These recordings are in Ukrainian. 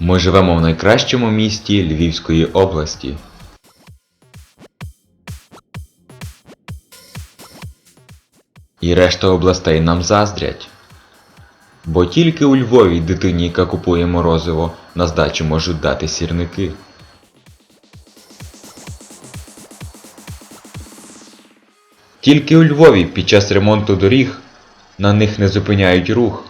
Ми живемо в найкращому місті Львівської області. І решта областей нам заздрять. Бо тільки у Львові дитині, яка купує морозиво, на здачу можуть дати сірники. Тільки у Львові під час ремонту доріг на них не зупиняють рух.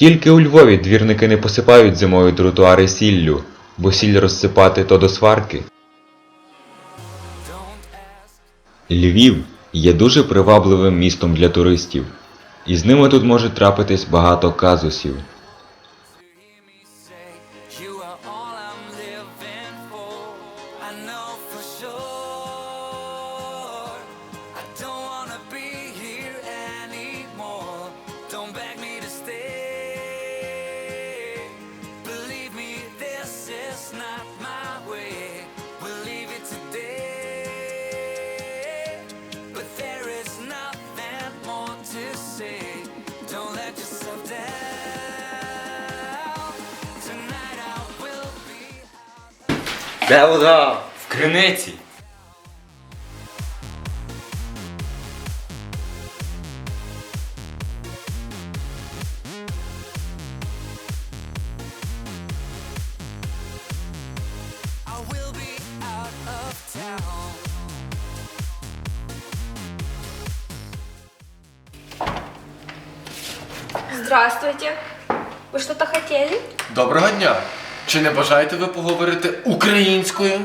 Тільки у Львові двірники не посипають зимою тротуари сіллю, бо сіль розсипати то до сварки. Львів є дуже привабливим містом для туристів, і з ними тут може трапитись багато казусів. For sure. Де вода? В криниці. Здравствуйте. Вы что-то хотели? Доброго дня! Чи не бажаєте ви поговорити українською?